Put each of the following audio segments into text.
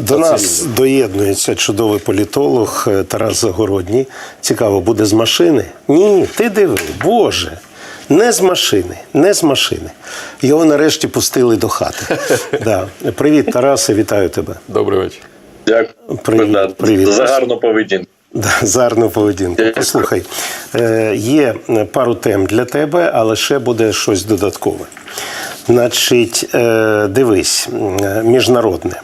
До нас доєднується чудовий політолог е, Тарас Загородній. Цікаво, буде з машини? Ні, ти диви, Боже. Не з машини, не з машини. Його нарешті пустили до хати. Да. Привіт, Тарасе, вітаю тебе. Добрий вечір. Дякую Привіт, привіт. за гарну поведінку. Да, за гарну поведінку. Послухай, е, є пару тем для тебе, але ще буде щось додаткове. Значить, е, дивись, е, міжнародне.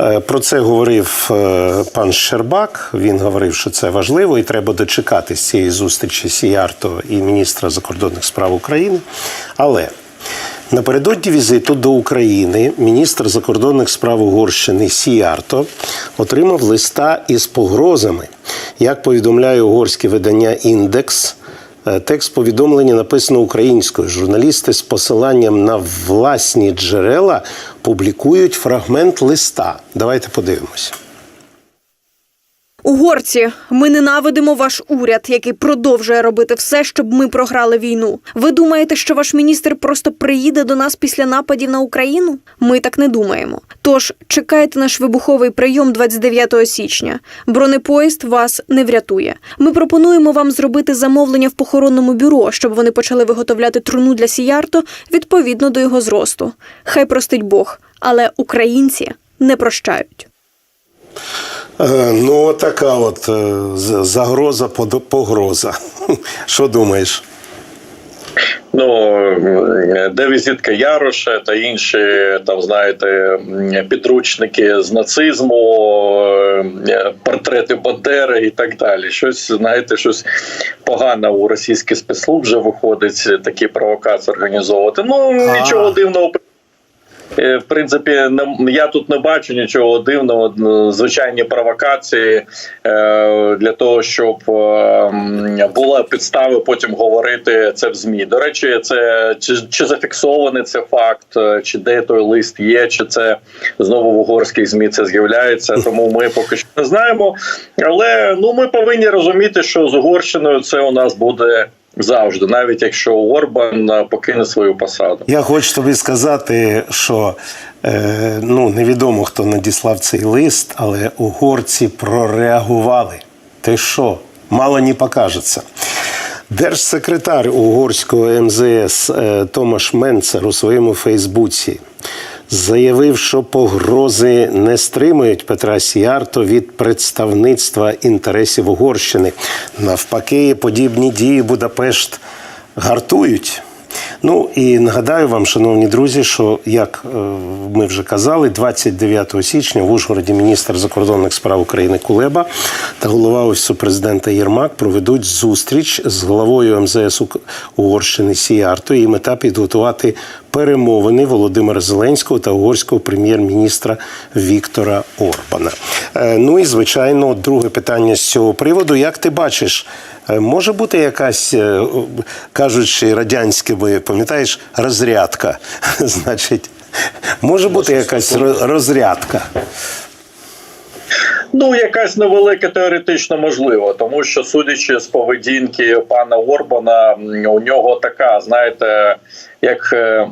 Е, Про це говорив е, пан Щербак. Він говорив, що це важливо, і треба дочекатись цієї зустрічі Сіярто і міністра закордонних справ України. Але Напередодні візиту до України міністр закордонних справ Угорщини Сіярто отримав листа із погрозами. Як повідомляє угорське видання Індекс, текст повідомлення написано українською. Журналісти з посиланням на власні джерела публікують фрагмент листа. Давайте подивимось. Угорці, ми ненавидимо ваш уряд, який продовжує робити все, щоб ми програли війну. Ви думаєте, що ваш міністр просто приїде до нас після нападів на Україну? Ми так не думаємо. Тож чекайте наш вибуховий прийом 29 січня. Бронепоїзд вас не врятує. Ми пропонуємо вам зробити замовлення в похоронному бюро, щоб вони почали виготовляти труну для Сіярто відповідно до його зросту. Хай простить Бог, але українці не прощають. Е, Ну, така от е, загроза погроза. Що думаєш? Ну де візитка Яроша та інші там знаєте підручники з нацизму, е, портрети Бандери і так далі. Щось знаєте, щось погане у російських спецслужб вже виходить такі провокації організовувати. Ну нічого дивного. Е, В принципі, я тут не бачу нічого дивного. Звичайні провокації е, для того, щоб е, були підстави потім говорити це в змі. До речі, це чи, чи зафіксований це факт, чи де той лист є, чи це знову в угорських змі це з'являється. Тому ми поки що не знаємо. Але ну ми повинні розуміти, що з Угорщиною це у нас буде. Завжди, навіть якщо Орбан е, покине свою посаду. Я хочу тобі сказати, що е, ну, невідомо, хто надіслав цей лист, але угорці прореагували. Ти що? Мало не покажеться. Держсекретар угорського МЗС е, Томаш Менцер у своєму Фейсбуці заявив, що погрози не стримують Петра Сіарто від представництва інтересів Угорщини. Навпаки, подібні дії Будапешт гартують. Ну і нагадаю вам, шановні друзі, що як е, ми вже казали, 29 січня в Ужгороді міністр закордонних справ України Кулеба та голова офісу президента Єрмак проведуть зустріч з главою МЗС Угорщини Сіарто. Її мета підготувати перемовини Володимира Зеленського та угорського прем'єр-міністра Віктора Орбана. Е, Ну і звичайно, друге питання з цього приводу: як ти бачиш? Е, Може бути якась, е, кажучи радянськими, пам'ятаєш, розрядка. Значить, може бути якась розрядка. Ну, якась невелика теоретично можливо, тому що судячи з поведінки пана Орбана, у нього така, знаєте, як е,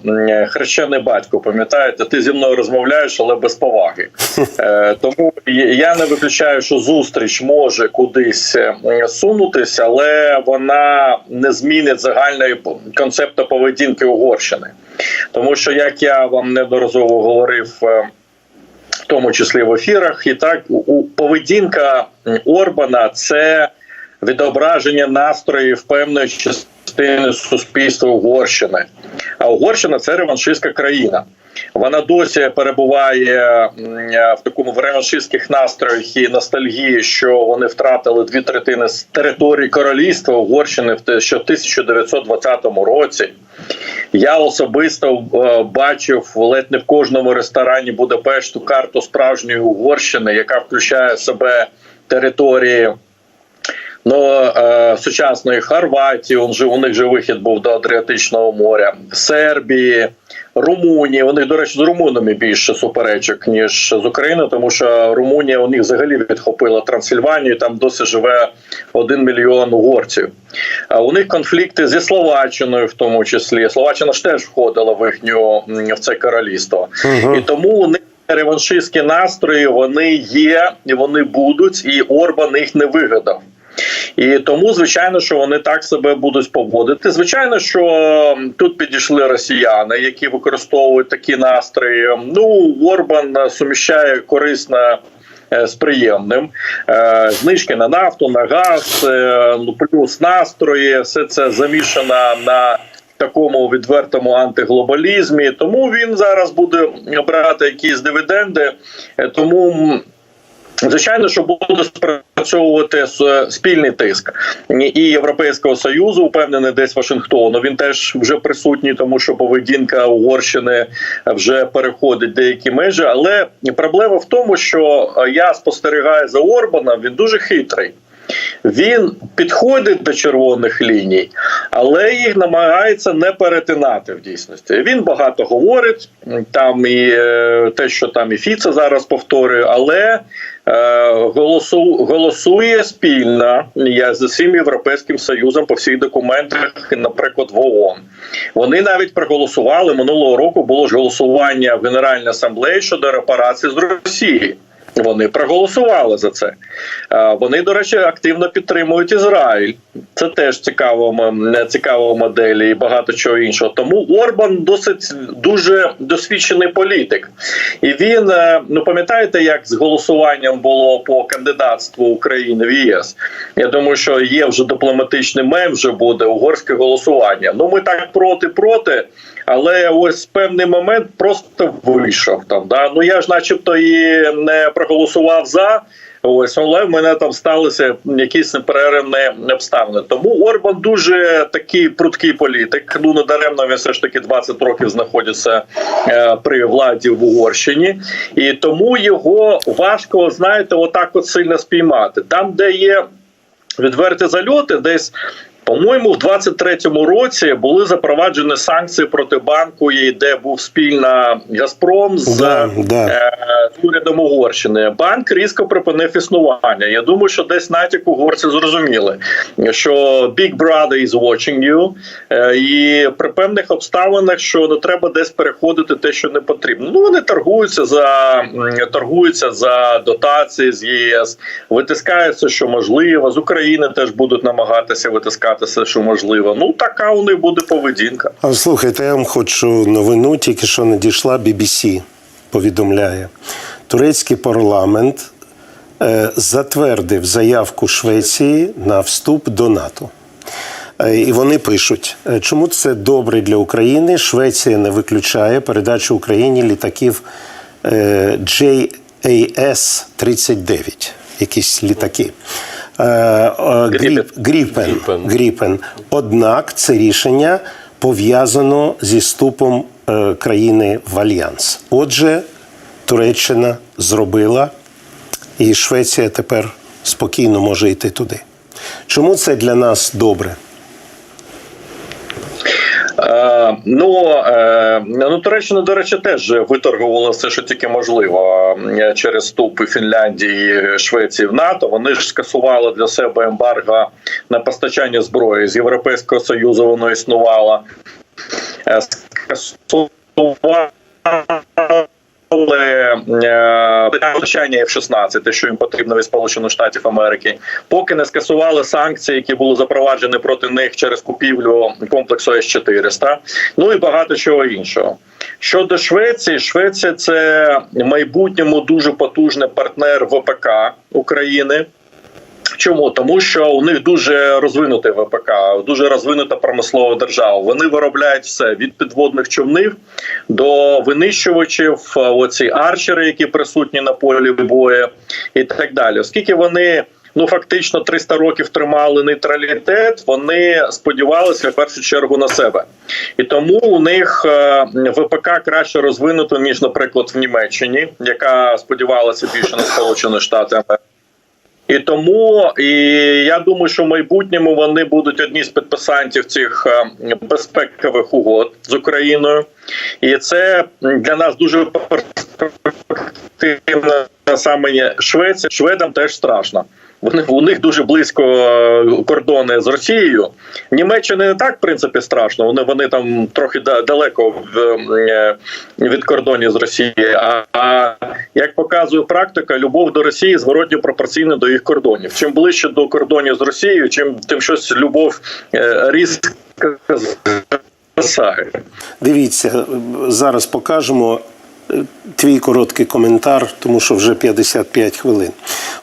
хрещений батько, пам'ятаєте, ти зі мною розмовляєш, але без поваги. Е, Тому я- не виключаю, що зустріч може кудись е, сунутись, але вона не змінить загальної концепту поведінки Угорщини. Тому що, як я вам неодноразово говорив. Е, тому числі в ефірах. І так у- поведінка Орбана це відображення настроїв певної частини суспільства Угорщини. А Угорщина це реваншистська країна. Вона досі перебуває в такому в реваншистських настроях і ностальгії, що вони втратили дві третини з території королівства Угорщини в ще в 1920 році. Я особисто е, бачив ледь не в кожному ресторані Будапешту карту справжньої Угорщини, яка включає в себе території. Ну, е, сучасної Хорватії, у них же вихід був до Адріатичного моря, Сербії, Румунії. Них, до речі, з румунами більше суперечок ніж з Україною, тому що Румунія у них взагалі відхопила Трансильванію. Там досі живе один мільйон угорців. А у них конфлікти зі Словаччиною, в тому числі. Словаччина ж теж входила в їхню в це королівство, і тому у них реваншистські настрої вони є, і вони будуть, і Орбан їх не вигадав. І тому, звичайно, що вони так себе будуть поводити. Звичайно, що тут підійшли росіяни, які використовують такі настрої. Ну, Орбан суміщає корисне з приємним. Е, Знижки на нафту, на газ, е, ну, плюс настрої, все це замішано на такому відвертому антиглобалізмі. Тому він зараз буде брати якісь дивіденди. Е, Тому. Звичайно, що буде спрацьовувати спільний тиск і Європейського союзу, упевнений десь Вашингтону. Він теж вже присутній, тому що поведінка Угорщини вже переходить деякі межі. Але проблема в тому, що е, я спостерігаю за Орбаном, він дуже хитрий. Він підходить до червоних ліній, але їх намагається не перетинати в дійсності. Він багато говорить там і е, те, що там і Фіце зараз повторює, але е, голосу, голосує спільно я з усім європейським союзом по всіх документах, наприклад, в ООН. Вони навіть проголосували минулого року. Було ж голосування в Генеральній асамблеї щодо репарації з Росії. Вони проголосували за це. Вони, до речі, активно підтримують Ізраїль. Це теж цікава, м- цікава модель і багато чого іншого. Тому Орбан досить дуже досвідчений політик. І він, е, ну пам'ятаєте, як з голосуванням було по кандидатству України в ЄС? Я думаю, що є вже дипломатичний мем, вже буде угорське голосування. Ну ми так проти проти. Але ось певний момент просто вийшов там. Да? Ну я ж, начебто, і не проголосував за. Ось, але в мене там сталися якісь неперервні обставини. Тому Орбан дуже такий пруткий політик. Ну не даремно він все ж таки 20 років знаходиться е, при владі в Угорщині, і тому його важко, знаєте, отак от сильно спіймати. Там, де є відверті зальоти, десь. По-моєму, в 23-му році були запроваджені санкції проти банку, і де був спільна Газпром з Да, да. е, урядом Угорщини. Банк різко припинив існування. Я думаю, що десь натяк угорці зрозуміли, що Big Brother is watching you, е, і при певних обставинах, що не треба десь переходити те, що не потрібно. Ну вони торгуються за торгуються за дотації з ЄС, витискаються, що можливо. З України теж будуть намагатися витискати все, що можливо. Ну така у них буде поведінка. А слухайте, я вам хочу новину, тільки що надійшла BBC, повідомляє. Турецький парламент е, затвердив заявку Швеції на вступ до НАТО. Е, І вони пишуть, е, чому це добре для України. Швеція не виключає передачу Україні літаків е, JAS-39, якісь літаки. Е, е, Гріпен. Гріпен. Однак це рішення пов'язано зі вступом е, країни в альянс. Отже, Туреччина зробила, і Швеція тепер спокійно може йти туди. Чому це для нас добре? Е, ну, е, ну Туреччина, до речі, теж виторгувала все, що тільки можливо е, через вступи Фінляндії, Швеції в НАТО. Вони ж скасували для себе ембарго на постачання зброї з Європейського союзу. Воно існувало. Е, Скасували е, постачання F-16, те, що їм потрібно від Сполучених Штатів Америки, поки не скасували санкції, які були запроваджені проти них через купівлю комплексу С-400, ну і багато чого іншого. Щодо Швеції, Швеція це в майбутньому дуже потужний партнер ВПК України. Чому тому, що у них дуже розвинутий ВПК, дуже розвинута промислова держава. Вони виробляють все від підводних човнів до винищувачів, е, оці арчери, які присутні на полі бою, і так далі. Оскільки вони ну фактично 300 років тримали нейтралітет, вони сподівалися в першу чергу на себе, і тому у них е, ВПК краще розвинуто ніж, наприклад, в Німеччині, яка сподівалася більше на Сполучені Штати Америки. І тому і я думаю, що в майбутньому вони будуть одні з підписантів цих е, безпекових угод з Україною, і це для нас дуже перспективно саме Швеція. Шведам теж страшно. Вони у них дуже близько е, кордони з Росією. Німеччині не так в принципі страшно. Вони вони там трохи да- далеко в, е, від кордонів з Росією. А, а як показує практика, любов до Росії зворотньо пропорційна до їх кордонів. Чим ближче до кордонів з Росією, чим тим щось любов е, різко. Дивіться, зараз покажемо е, твій короткий коментар, тому що вже 55 хвилин.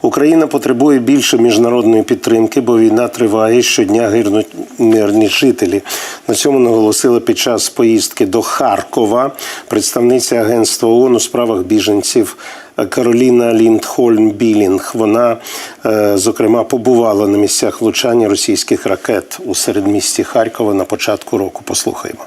Україна потребує більше міжнародної підтримки, бо війна триває. Щодня гинуть мирні жителі. На цьому наголосила під час поїздки до Харкова представниця агентства ООН у справах біженців. Кароліна Ліндхольм Білінг. Вона, е, зокрема, побувала на місцях влучання російських ракет у середмісті Харкова на початку року. Послухаймо.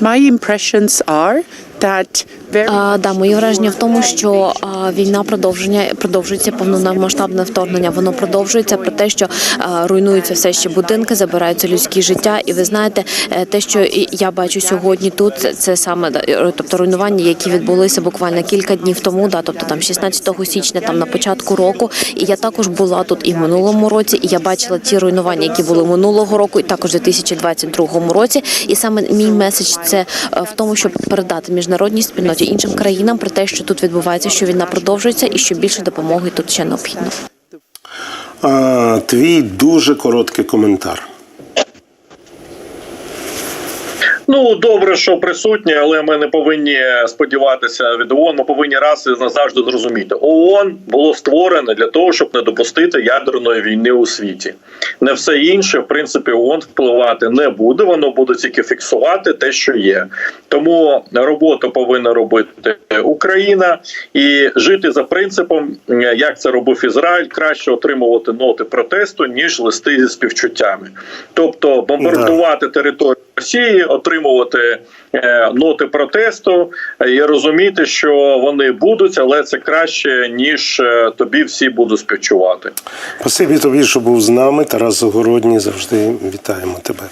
My impressions are that А, да, мої враження в тому, що а, війна продовження продовжується повномасштабне вторгнення. Воно продовжується про те, що а, руйнуються все ще будинки, забираються людські життя. І ви знаєте, е, те, що я бачу сьогодні тут, це, саме е, тобто руйнування, які відбулися буквально кілька днів тому. Да, тобто там 16 січня, там на початку року. І я також була тут і в минулому році, і я бачила ті руйнування, які були минулого року, і також у 2022 році. І саме мій меседж це е, в тому, щоб передати міжнародній спільноті іншим країнам про те, що тут відбувається, що війна продовжується, і що більше допомоги тут ще необхідно. Твій дуже короткий коментар. Ну добре, що присутні, але ми не повинні сподіватися від ООН. Ми повинні раз і назавжди зрозуміти. ООН було створене для того, щоб не допустити ядерної війни у світі. Не все інше, в принципі, ООН впливати не буде. Воно буде тільки фіксувати те, що є. Тому роботу повинна робити Україна і жити за принципом, як це робив Ізраїль, краще отримувати ноти протесту ніж листи зі співчуттями, тобто бомбардувати територію Росії, отримувати е, ноти протесту і розуміти, що вони будуть, але це краще ніж е, тобі всі будуть співчувати. Спасибі тобі, що був з нами. Тарас Загородній завжди вітаємо тебе.